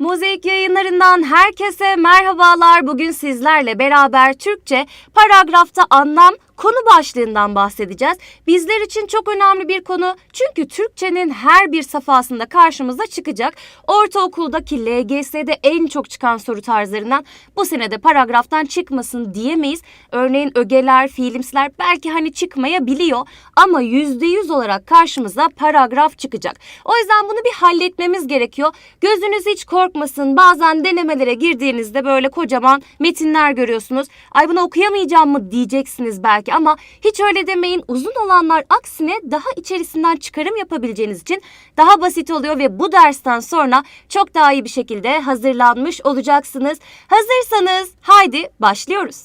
Mozaik yayınlarından herkese merhabalar. Bugün sizlerle beraber Türkçe paragrafta anlam konu başlığından bahsedeceğiz. Bizler için çok önemli bir konu. Çünkü Türkçenin her bir safhasında karşımıza çıkacak. Ortaokuldaki LGS'de en çok çıkan soru tarzlarından bu senede paragraftan çıkmasın diyemeyiz. Örneğin ögeler, fiilimsler belki hani çıkmayabiliyor ama yüzde yüz olarak karşımıza paragraf çıkacak. O yüzden bunu bir halletmemiz gerekiyor. Gözünüz hiç korkmasın. Bazen denemelere girdiğinizde böyle kocaman metinler görüyorsunuz. Ay bunu okuyamayacağım mı diyeceksiniz belki ama hiç öyle demeyin. Uzun olanlar aksine daha içerisinden çıkarım yapabileceğiniz için daha basit oluyor ve bu dersten sonra çok daha iyi bir şekilde hazırlanmış olacaksınız. Hazırsanız haydi başlıyoruz.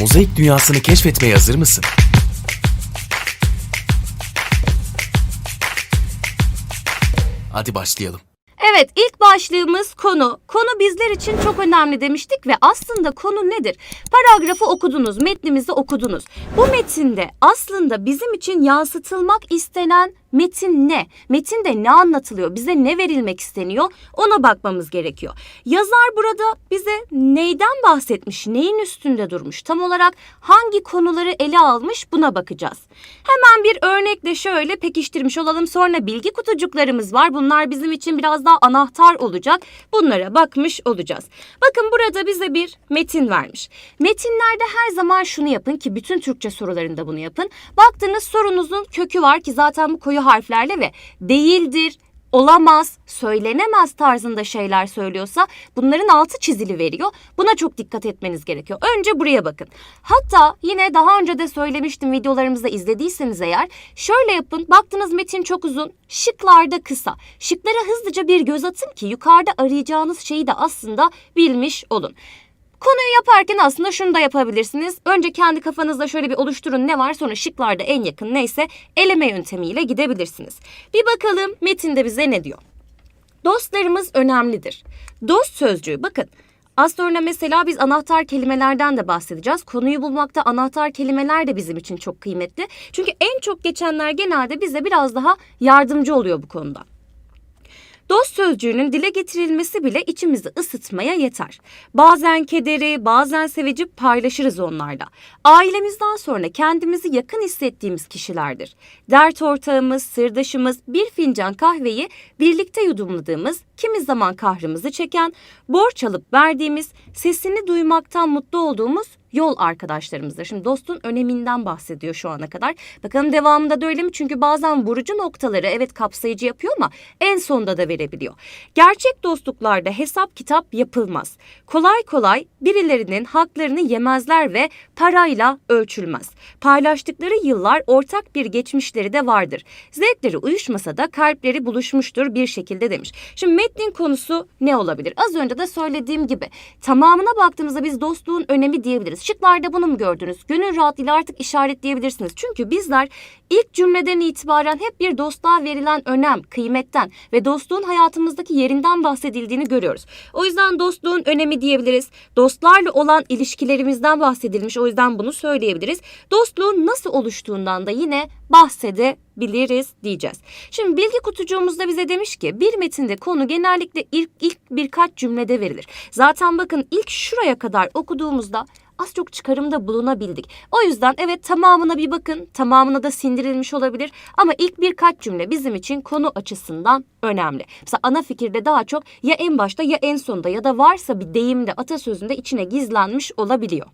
Mozaik dünyasını keşfetmeye hazır mısın? Hadi başlayalım. Evet ilk başlığımız konu. Konu bizler için çok önemli demiştik ve aslında konu nedir? Paragrafı okudunuz, metnimizi okudunuz. Bu metinde aslında bizim için yansıtılmak istenen metin ne? Metinde ne anlatılıyor? Bize ne verilmek isteniyor? Ona bakmamız gerekiyor. Yazar burada bize neyden bahsetmiş? Neyin üstünde durmuş? Tam olarak hangi konuları ele almış? Buna bakacağız. Hemen bir örnekle şöyle pekiştirmiş olalım. Sonra bilgi kutucuklarımız var. Bunlar bizim için biraz daha anahtar olacak. Bunlara bakmış olacağız. Bakın burada bize bir metin vermiş. Metinlerde her zaman şunu yapın ki bütün Türkçe sorularında bunu yapın. Baktınız sorunuzun kökü var ki zaten bu koyu harflerle ve değildir, olamaz, söylenemez tarzında şeyler söylüyorsa bunların altı çizili veriyor. Buna çok dikkat etmeniz gerekiyor. Önce buraya bakın. Hatta yine daha önce de söylemiştim videolarımızda izlediyseniz eğer şöyle yapın. Baktınız metin çok uzun, şıklarda kısa. Şıklara hızlıca bir göz atın ki yukarıda arayacağınız şeyi de aslında bilmiş olun. Konuyu yaparken aslında şunu da yapabilirsiniz. Önce kendi kafanızda şöyle bir oluşturun ne var sonra şıklarda en yakın neyse eleme yöntemiyle gidebilirsiniz. Bir bakalım metinde bize ne diyor? Dostlarımız önemlidir. Dost sözcüğü bakın Az sonra mesela biz anahtar kelimelerden de bahsedeceğiz. Konuyu bulmakta anahtar kelimeler de bizim için çok kıymetli. Çünkü en çok geçenler genelde bize biraz daha yardımcı oluyor bu konuda. Dost sözcüğünün dile getirilmesi bile içimizi ısıtmaya yeter. Bazen kederi, bazen sevici paylaşırız onlarla. Ailemizden sonra kendimizi yakın hissettiğimiz kişilerdir. Dert ortağımız, sırdaşımız, bir fincan kahveyi birlikte yudumladığımız, kimi zaman kahrımızı çeken, borç alıp verdiğimiz, sesini duymaktan mutlu olduğumuz yol arkadaşlarımızdır. Şimdi dostun öneminden bahsediyor şu ana kadar. Bakalım devamında da öyle mi? Çünkü bazen vurucu noktaları evet kapsayıcı yapıyor ama en sonda da verebiliyor. Gerçek dostluklarda hesap kitap yapılmaz. Kolay kolay birilerinin haklarını yemezler ve parayla ölçülmez. Paylaştıkları yıllar ortak bir geçmişleri de vardır. Zevkleri uyuşmasa da kalpleri buluşmuştur bir şekilde demiş. Şimdi metnin konusu ne olabilir? Az önce de söylediğim gibi tamamına baktığımızda biz dostluğun önemi diyebiliriz. Şıklarda bunu mu gördünüz? Gönül rahatlığıyla artık işaretleyebilirsiniz. Çünkü bizler ilk cümleden itibaren hep bir dostluğa verilen önem, kıymetten ve dostluğun hayatımızdaki yerinden bahsedildiğini görüyoruz. O yüzden dostluğun önemi diyebiliriz. Dostlarla olan ilişkilerimizden bahsedilmiş. O yüzden bunu söyleyebiliriz. Dostluğun nasıl oluştuğundan da yine bahsedebiliriz diyeceğiz. Şimdi bilgi kutucuğumuzda bize demiş ki bir metinde konu genellikle ilk, ilk birkaç cümlede verilir. Zaten bakın ilk şuraya kadar okuduğumuzda az çok çıkarımda bulunabildik. O yüzden evet tamamına bir bakın. Tamamına da sindirilmiş olabilir. Ama ilk birkaç cümle bizim için konu açısından önemli. Mesela ana fikirde daha çok ya en başta ya en sonda ya da varsa bir deyimde atasözünde içine gizlenmiş olabiliyor.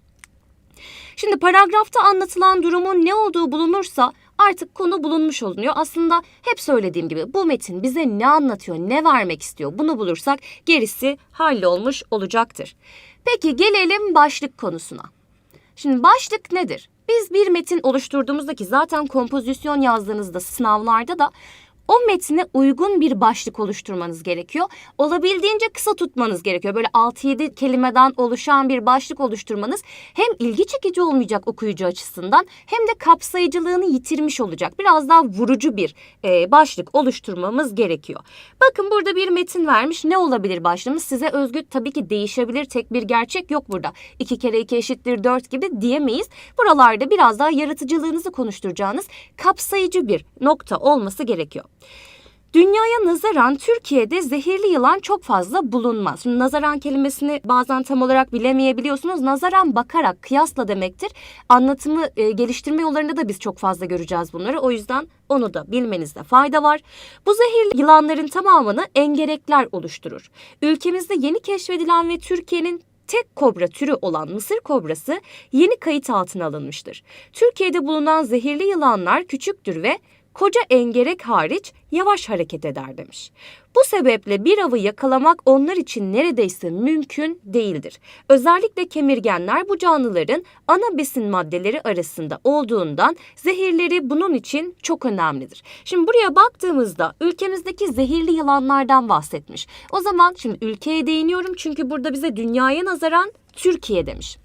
Şimdi paragrafta anlatılan durumun ne olduğu bulunursa artık konu bulunmuş olunuyor. Aslında hep söylediğim gibi bu metin bize ne anlatıyor, ne vermek istiyor bunu bulursak gerisi hallolmuş olacaktır. Peki gelelim başlık konusuna. Şimdi başlık nedir? Biz bir metin oluşturduğumuzda ki zaten kompozisyon yazdığınızda sınavlarda da o metne uygun bir başlık oluşturmanız gerekiyor. Olabildiğince kısa tutmanız gerekiyor. Böyle 6-7 kelimeden oluşan bir başlık oluşturmanız hem ilgi çekici olmayacak okuyucu açısından hem de kapsayıcılığını yitirmiş olacak. Biraz daha vurucu bir e, başlık oluşturmamız gerekiyor. Bakın burada bir metin vermiş. Ne olabilir başlığımız? Size özgü tabii ki değişebilir. Tek bir gerçek yok burada. 2 kere 2 eşittir 4 gibi diyemeyiz. Buralarda biraz daha yaratıcılığınızı konuşturacağınız kapsayıcı bir nokta olması gerekiyor. Dünyaya nazaran Türkiye'de zehirli yılan çok fazla bulunmaz. Şimdi nazaran kelimesini bazen tam olarak bilemeyebiliyorsunuz. Nazaran bakarak kıyasla demektir. Anlatımı e, geliştirme yollarında da biz çok fazla göreceğiz bunları. O yüzden onu da bilmenizde fayda var. Bu zehirli yılanların tamamını engerekler oluşturur. Ülkemizde yeni keşfedilen ve Türkiye'nin tek kobra türü olan Mısır kobrası yeni kayıt altına alınmıştır. Türkiye'de bulunan zehirli yılanlar küçüktür ve koca engerek hariç yavaş hareket eder demiş. Bu sebeple bir avı yakalamak onlar için neredeyse mümkün değildir. Özellikle kemirgenler bu canlıların ana besin maddeleri arasında olduğundan zehirleri bunun için çok önemlidir. Şimdi buraya baktığımızda ülkemizdeki zehirli yılanlardan bahsetmiş. O zaman şimdi ülkeye değiniyorum çünkü burada bize dünyaya nazaran Türkiye demiş.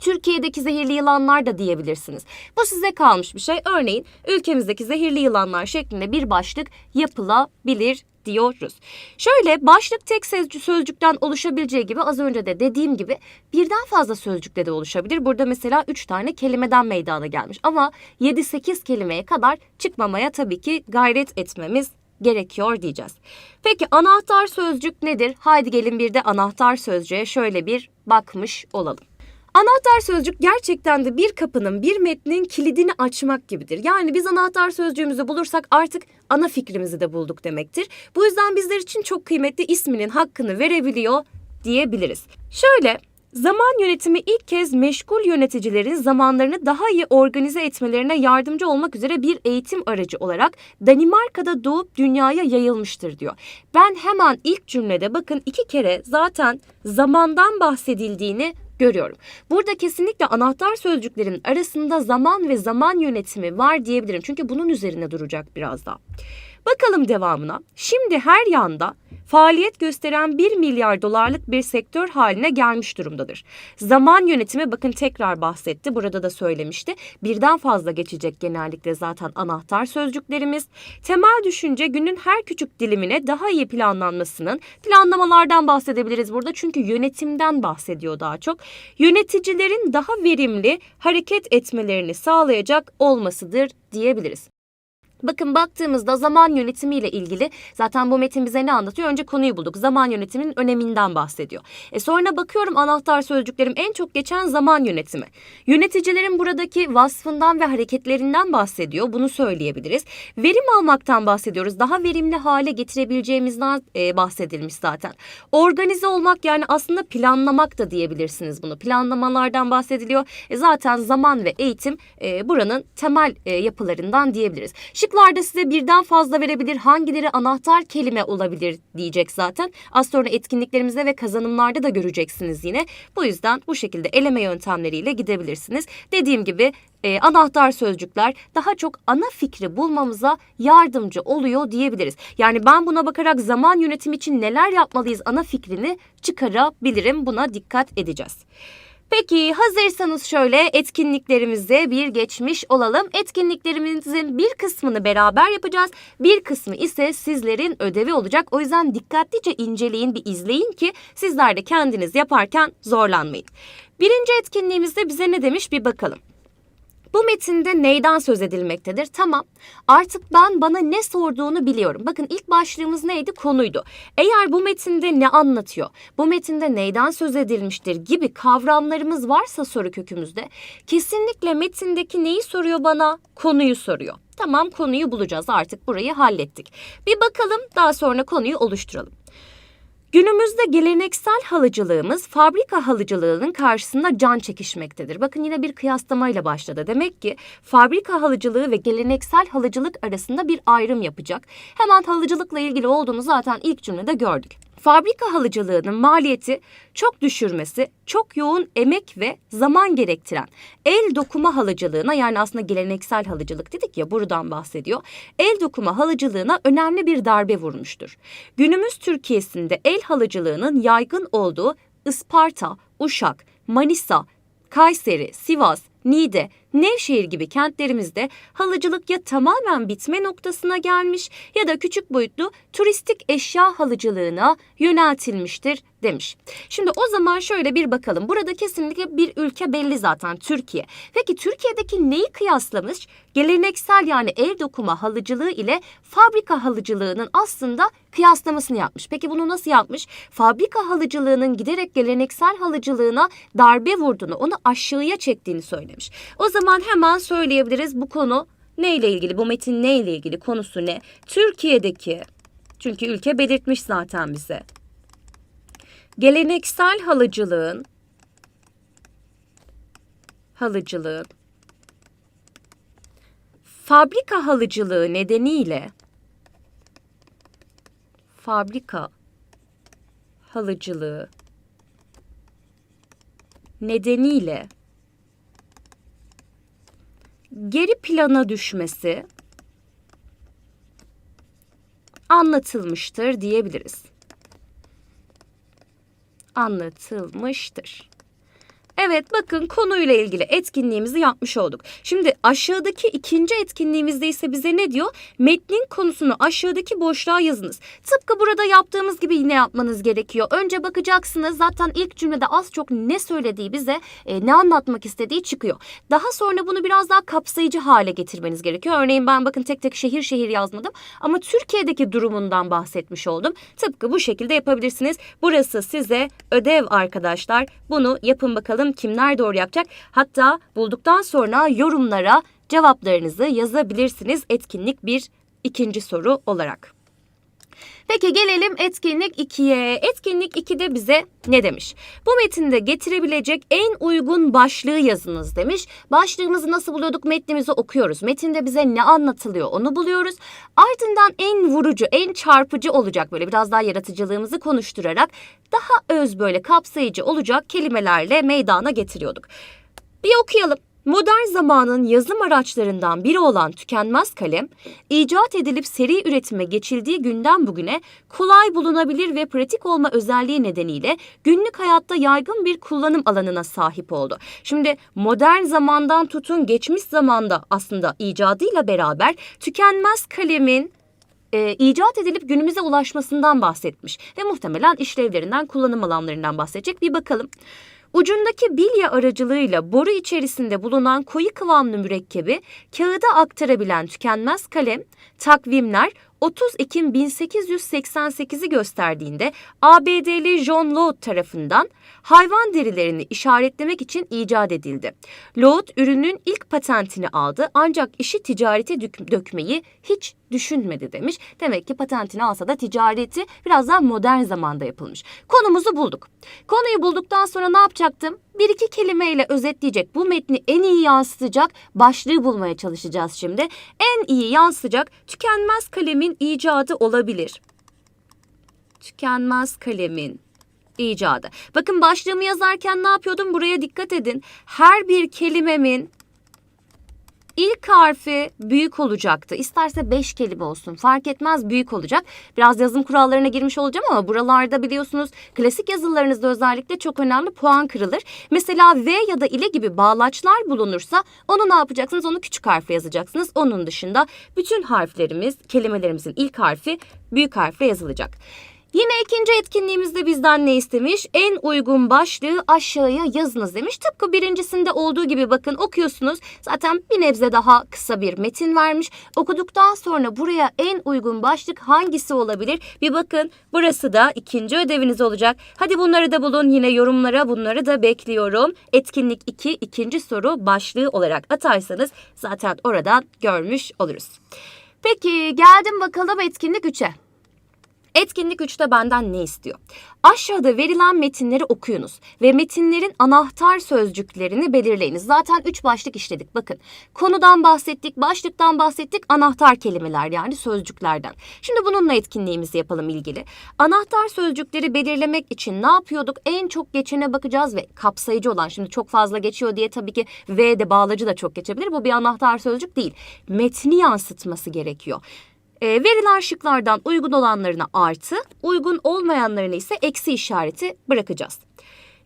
Türkiye'deki zehirli yılanlar da diyebilirsiniz. Bu size kalmış bir şey. Örneğin ülkemizdeki zehirli yılanlar şeklinde bir başlık yapılabilir diyoruz. Şöyle başlık tek sözcü- sözcükten oluşabileceği gibi az önce de dediğim gibi birden fazla sözcükle de oluşabilir. Burada mesela 3 tane kelimeden meydana gelmiş ama 7-8 kelimeye kadar çıkmamaya tabii ki gayret etmemiz gerekiyor diyeceğiz. Peki anahtar sözcük nedir? Haydi gelin bir de anahtar sözcüğe şöyle bir bakmış olalım. Anahtar sözcük gerçekten de bir kapının, bir metnin kilidini açmak gibidir. Yani biz anahtar sözcüğümüzü bulursak artık ana fikrimizi de bulduk demektir. Bu yüzden bizler için çok kıymetli isminin hakkını verebiliyor diyebiliriz. Şöyle Zaman yönetimi ilk kez meşgul yöneticilerin zamanlarını daha iyi organize etmelerine yardımcı olmak üzere bir eğitim aracı olarak Danimarka'da doğup dünyaya yayılmıştır diyor. Ben hemen ilk cümlede bakın iki kere zaten zamandan bahsedildiğini görüyorum. Burada kesinlikle anahtar sözcüklerin arasında zaman ve zaman yönetimi var diyebilirim. Çünkü bunun üzerine duracak biraz daha. Bakalım devamına. Şimdi her yanda faaliyet gösteren 1 milyar dolarlık bir sektör haline gelmiş durumdadır. Zaman yönetimi bakın tekrar bahsetti. Burada da söylemişti. Birden fazla geçecek genellikle zaten anahtar sözcüklerimiz. Temel düşünce günün her küçük dilimine daha iyi planlanmasının planlamalardan bahsedebiliriz burada. Çünkü yönetimden bahsediyor daha çok. Yöneticilerin daha verimli hareket etmelerini sağlayacak olmasıdır diyebiliriz. Bakın baktığımızda zaman yönetimiyle ilgili zaten bu metin bize ne anlatıyor? Önce konuyu bulduk. Zaman yönetiminin öneminden bahsediyor. E sonra bakıyorum anahtar sözcüklerim en çok geçen zaman yönetimi. Yöneticilerin buradaki vasfından ve hareketlerinden bahsediyor. Bunu söyleyebiliriz. Verim almaktan bahsediyoruz. Daha verimli hale getirebileceğimizden e, bahsedilmiş zaten. Organize olmak yani aslında planlamak da diyebilirsiniz bunu. Planlamalardan bahsediliyor. E zaten zaman ve eğitim e, buranın temel e, yapılarından diyebiliriz. Şıklarda size birden fazla verebilir. Hangileri anahtar kelime olabilir diyecek zaten. Az sonra etkinliklerimizde ve kazanımlarda da göreceksiniz yine. Bu yüzden bu şekilde eleme yöntemleriyle gidebilirsiniz. Dediğim gibi e, anahtar sözcükler daha çok ana fikri bulmamıza yardımcı oluyor diyebiliriz. Yani ben buna bakarak zaman yönetimi için neler yapmalıyız ana fikrini çıkarabilirim. Buna dikkat edeceğiz. Peki hazırsanız şöyle etkinliklerimize bir geçmiş olalım. Etkinliklerimizin bir kısmını beraber yapacağız. Bir kısmı ise sizlerin ödevi olacak. O yüzden dikkatlice inceleyin, bir izleyin ki sizler de kendiniz yaparken zorlanmayın. Birinci etkinliğimizde bize ne demiş bir bakalım. Bu metinde neyden söz edilmektedir? Tamam. Artık ben bana ne sorduğunu biliyorum. Bakın ilk başlığımız neydi? Konuydu. Eğer bu metinde ne anlatıyor? Bu metinde neyden söz edilmiştir gibi kavramlarımız varsa soru kökümüzde kesinlikle metindeki neyi soruyor bana? Konuyu soruyor. Tamam konuyu bulacağız artık burayı hallettik. Bir bakalım daha sonra konuyu oluşturalım. Günümüzde geleneksel halıcılığımız fabrika halıcılığının karşısında can çekişmektedir. Bakın yine bir kıyaslamayla başladı. Demek ki fabrika halıcılığı ve geleneksel halıcılık arasında bir ayrım yapacak. Hemen halıcılıkla ilgili olduğunu zaten ilk cümlede gördük. Fabrika halıcılığının maliyeti çok düşürmesi, çok yoğun emek ve zaman gerektiren el dokuma halıcılığına yani aslında geleneksel halıcılık dedik ya buradan bahsediyor. El dokuma halıcılığına önemli bir darbe vurmuştur. Günümüz Türkiye'sinde el halıcılığının yaygın olduğu Isparta, Uşak, Manisa, Kayseri, Sivas, Niğde, Nevşehir gibi kentlerimizde halıcılık ya tamamen bitme noktasına gelmiş ya da küçük boyutlu turistik eşya halıcılığına yöneltilmiştir demiş. Şimdi o zaman şöyle bir bakalım. Burada kesinlikle bir ülke belli zaten Türkiye. Peki Türkiye'deki neyi kıyaslamış? Geleneksel yani el dokuma halıcılığı ile fabrika halıcılığının aslında kıyaslamasını yapmış. Peki bunu nasıl yapmış? Fabrika halıcılığının giderek geleneksel halıcılığına darbe vurduğunu, onu aşağıya çektiğini söylemiş. O zaman hemen söyleyebiliriz bu konu neyle ilgili, bu metin neyle ilgili, konusu ne? Türkiye'deki, çünkü ülke belirtmiş zaten bize. Geleneksel halıcılığın halıcılığın fabrika halıcılığı nedeniyle fabrika halıcılığı nedeniyle geri plana düşmesi anlatılmıştır diyebiliriz. Anlatılmıştır. Evet bakın konuyla ilgili etkinliğimizi yapmış olduk. Şimdi aşağıdaki ikinci etkinliğimizde ise bize ne diyor? Metnin konusunu aşağıdaki boşluğa yazınız. Tıpkı burada yaptığımız gibi yine yapmanız gerekiyor. Önce bakacaksınız zaten ilk cümlede az çok ne söylediği bize e, ne anlatmak istediği çıkıyor. Daha sonra bunu biraz daha kapsayıcı hale getirmeniz gerekiyor. Örneğin ben bakın tek tek şehir şehir yazmadım ama Türkiye'deki durumundan bahsetmiş oldum. Tıpkı bu şekilde yapabilirsiniz. Burası size ödev arkadaşlar. Bunu yapın bakalım kimler doğru yapacak. Hatta bulduktan sonra yorumlara cevaplarınızı yazabilirsiniz etkinlik bir ikinci soru olarak. Peki gelelim etkinlik 2'ye. Etkinlik 2'de bize ne demiş? Bu metinde getirebilecek en uygun başlığı yazınız demiş. Başlığımızı nasıl buluyorduk? Metnimizi okuyoruz. Metinde bize ne anlatılıyor onu buluyoruz. Ardından en vurucu, en çarpıcı olacak böyle biraz daha yaratıcılığımızı konuşturarak daha öz böyle kapsayıcı olacak kelimelerle meydana getiriyorduk. Bir okuyalım. Modern zamanın yazım araçlarından biri olan tükenmez kalem, icat edilip seri üretime geçildiği günden bugüne kolay bulunabilir ve pratik olma özelliği nedeniyle günlük hayatta yaygın bir kullanım alanına sahip oldu. Şimdi modern zamandan tutun geçmiş zamanda aslında icadıyla beraber tükenmez kalemin e, icat edilip günümüze ulaşmasından bahsetmiş ve muhtemelen işlevlerinden, kullanım alanlarından bahsedecek. Bir bakalım. Ucundaki bilye aracılığıyla boru içerisinde bulunan koyu kıvamlı mürekkebi kağıda aktarabilen tükenmez kalem, takvimler 30 Ekim 1888'i gösterdiğinde ABD'li John Loud tarafından hayvan derilerini işaretlemek için icat edildi. Loud ürünün ilk patentini aldı ancak işi ticarete dök- dökmeyi hiç düşünmedi demiş. Demek ki patentini alsa da ticareti biraz daha modern zamanda yapılmış. Konumuzu bulduk. Konuyu bulduktan sonra ne yapacaktım? Bir iki kelimeyle özetleyecek, bu metni en iyi yansıtacak başlığı bulmaya çalışacağız şimdi. En iyi yansıtacak tükenmez kalemin icadı olabilir. Tükenmez kalemin icadı. Bakın başlığımı yazarken ne yapıyordum? Buraya dikkat edin. Her bir kelimemin İlk harfi büyük olacaktı. İsterse beş kelime olsun fark etmez büyük olacak. Biraz yazım kurallarına girmiş olacağım ama buralarda biliyorsunuz klasik yazılarınızda özellikle çok önemli puan kırılır. Mesela V ya da ile gibi bağlaçlar bulunursa onu ne yapacaksınız? Onu küçük harfle yazacaksınız. Onun dışında bütün harflerimiz, kelimelerimizin ilk harfi büyük harfle yazılacak. Yine ikinci etkinliğimizde bizden ne istemiş? En uygun başlığı aşağıya yazınız demiş. Tıpkı birincisinde olduğu gibi bakın okuyorsunuz. Zaten bir nebze daha kısa bir metin vermiş. Okuduktan sonra buraya en uygun başlık hangisi olabilir? Bir bakın burası da ikinci ödeviniz olacak. Hadi bunları da bulun yine yorumlara bunları da bekliyorum. Etkinlik 2 ikinci soru başlığı olarak atarsanız zaten oradan görmüş oluruz. Peki geldim bakalım etkinlik 3'e. Etkinlik 3'te benden ne istiyor? Aşağıda verilen metinleri okuyunuz ve metinlerin anahtar sözcüklerini belirleyiniz. Zaten 3 başlık işledik bakın. Konudan bahsettik, başlıktan bahsettik, anahtar kelimeler yani sözcüklerden. Şimdi bununla etkinliğimizi yapalım ilgili. Anahtar sözcükleri belirlemek için ne yapıyorduk? En çok geçene bakacağız ve kapsayıcı olan şimdi çok fazla geçiyor diye tabii ki V de bağlacı da çok geçebilir. Bu bir anahtar sözcük değil. Metni yansıtması gerekiyor. E, verilen şıklardan uygun olanlarına artı, uygun olmayanlarına ise eksi işareti bırakacağız.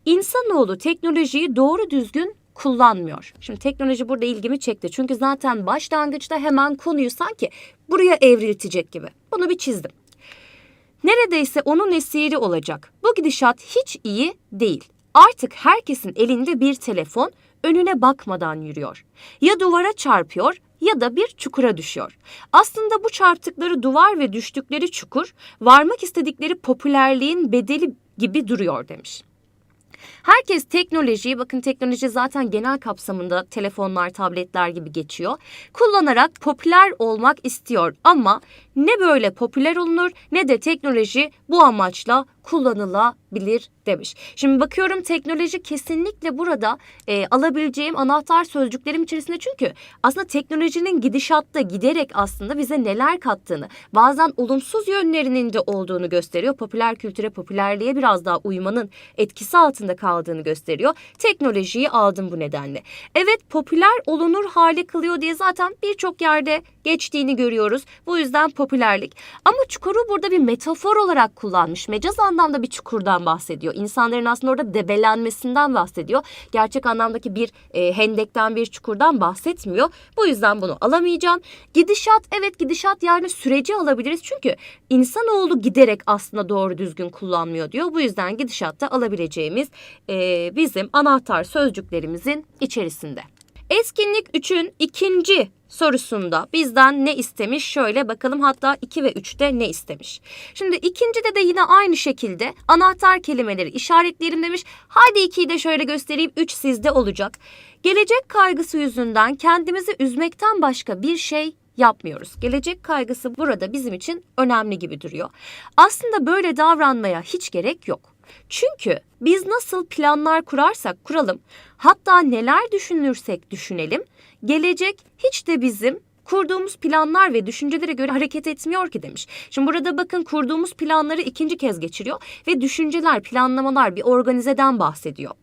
İnsanoğlu teknolojiyi doğru düzgün kullanmıyor. Şimdi teknoloji burada ilgimi çekti. Çünkü zaten başlangıçta hemen konuyu sanki buraya evriltecek gibi. Bunu bir çizdim. Neredeyse onun esiri olacak. Bu gidişat hiç iyi değil. Artık herkesin elinde bir telefon önüne bakmadan yürüyor. Ya duvara çarpıyor ya da bir çukura düşüyor. Aslında bu çarptıkları duvar ve düştükleri çukur varmak istedikleri popülerliğin bedeli gibi duruyor demiş. Herkes teknolojiyi, bakın teknoloji zaten genel kapsamında telefonlar, tabletler gibi geçiyor. Kullanarak popüler olmak istiyor ama ne böyle popüler olunur ne de teknoloji bu amaçla kullanılabilir demiş. Şimdi bakıyorum teknoloji kesinlikle burada e, alabileceğim anahtar sözcüklerim içerisinde çünkü aslında teknolojinin gidişatta giderek aslında bize neler kattığını bazen olumsuz yönlerinin de olduğunu gösteriyor. Popüler kültüre, popülerliğe biraz daha uymanın etkisi altında kaldığını gösteriyor. Teknolojiyi aldım bu nedenle. Evet popüler olunur hale kılıyor diye zaten birçok yerde geçtiğini görüyoruz. Bu yüzden popülerlik. Ama çukuru burada bir metafor olarak kullanmış. Mecaz anlamda bir çukurdan bahsediyor. İnsanların aslında orada debelenmesinden bahsediyor. Gerçek anlamdaki bir e, hendekten bir çukurdan bahsetmiyor. Bu yüzden bunu alamayacağım. Gidişat evet gidişat yani süreci alabiliriz. Çünkü insanoğlu giderek aslında doğru düzgün kullanmıyor diyor. Bu yüzden gidişatta alabileceğimiz e, bizim anahtar sözcüklerimizin içerisinde. Eskinlik 3'ün ikinci sorusunda bizden ne istemiş? Şöyle bakalım hatta 2 ve 3'te ne istemiş? Şimdi ikincide de yine aynı şekilde anahtar kelimeleri işaretleyelim demiş. Haydi 2'yi de şöyle göstereyim 3 sizde olacak. Gelecek kaygısı yüzünden kendimizi üzmekten başka bir şey yapmıyoruz. Gelecek kaygısı burada bizim için önemli gibi duruyor. Aslında böyle davranmaya hiç gerek yok. Çünkü biz nasıl planlar kurarsak kuralım, hatta neler düşünürsek düşünelim, gelecek hiç de bizim kurduğumuz planlar ve düşüncelere göre hareket etmiyor ki demiş. Şimdi burada bakın kurduğumuz planları ikinci kez geçiriyor ve düşünceler, planlamalar bir organizeden bahsediyor.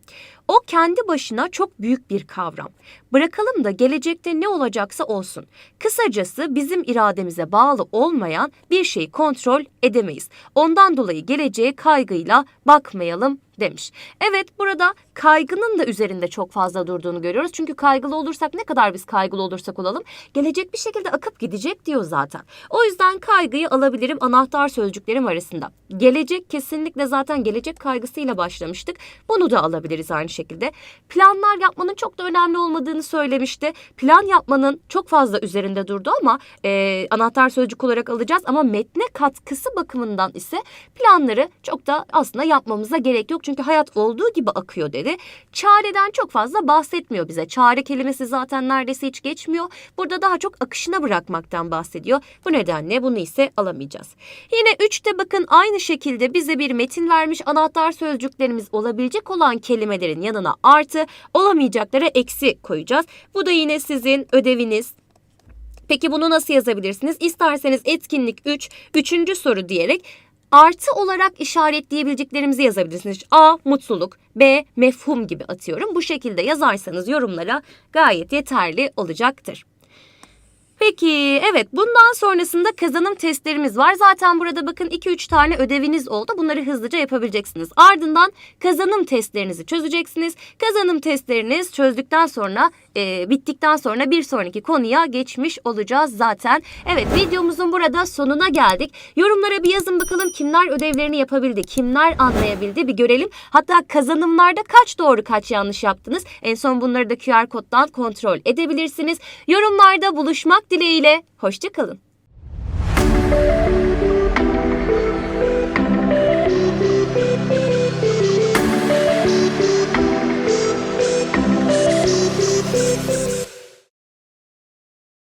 O kendi başına çok büyük bir kavram. Bırakalım da gelecekte ne olacaksa olsun. Kısacası bizim irademize bağlı olmayan bir şeyi kontrol edemeyiz. Ondan dolayı geleceğe kaygıyla bakmayalım demiş. Evet burada kaygının da üzerinde çok fazla durduğunu görüyoruz. Çünkü kaygılı olursak ne kadar biz kaygılı olursak olalım gelecek bir şekilde akıp gidecek diyor zaten. O yüzden kaygıyı alabilirim anahtar sözcüklerim arasında. Gelecek kesinlikle zaten gelecek kaygısıyla başlamıştık. Bunu da alabiliriz aynı şekilde. Planlar yapmanın çok da önemli olmadığını söylemişti. Plan yapmanın çok fazla üzerinde durdu ama e, anahtar sözcük olarak alacağız. Ama metne katkısı bakımından ise planları çok da aslında yapmamıza gerek yok. Çünkü hayat olduğu gibi akıyor dedi. Çareden çok fazla bahsetmiyor bize. Çare kelimesi zaten neredeyse hiç geçmiyor. Burada daha çok akışına bırakmaktan bahsediyor. Bu nedenle bunu ise alamayacağız. Yine üçte bakın aynı şekilde bize bir metin vermiş. Anahtar sözcüklerimiz olabilecek olan kelimelerin yanına artı, olamayacaklara eksi koyacağız. Bu da yine sizin ödeviniz. Peki bunu nasıl yazabilirsiniz? İsterseniz etkinlik 3, üçüncü soru diyerek artı olarak işaretleyebileceklerimizi yazabilirsiniz. A. Mutluluk. B. Mefhum gibi atıyorum. Bu şekilde yazarsanız yorumlara gayet yeterli olacaktır. Peki evet bundan sonrasında kazanım testlerimiz var. Zaten burada bakın 2-3 tane ödeviniz oldu. Bunları hızlıca yapabileceksiniz. Ardından kazanım testlerinizi çözeceksiniz. Kazanım testleriniz çözdükten sonra e, bittikten sonra bir sonraki konuya geçmiş olacağız zaten. Evet videomuzun burada sonuna geldik. Yorumlara bir yazın bakalım kimler ödevlerini yapabildi, kimler anlayabildi bir görelim. Hatta kazanımlarda kaç doğru kaç yanlış yaptınız. En son bunları da QR koddan kontrol edebilirsiniz. Yorumlarda buluşmak dileğiyle. Hoşçakalın.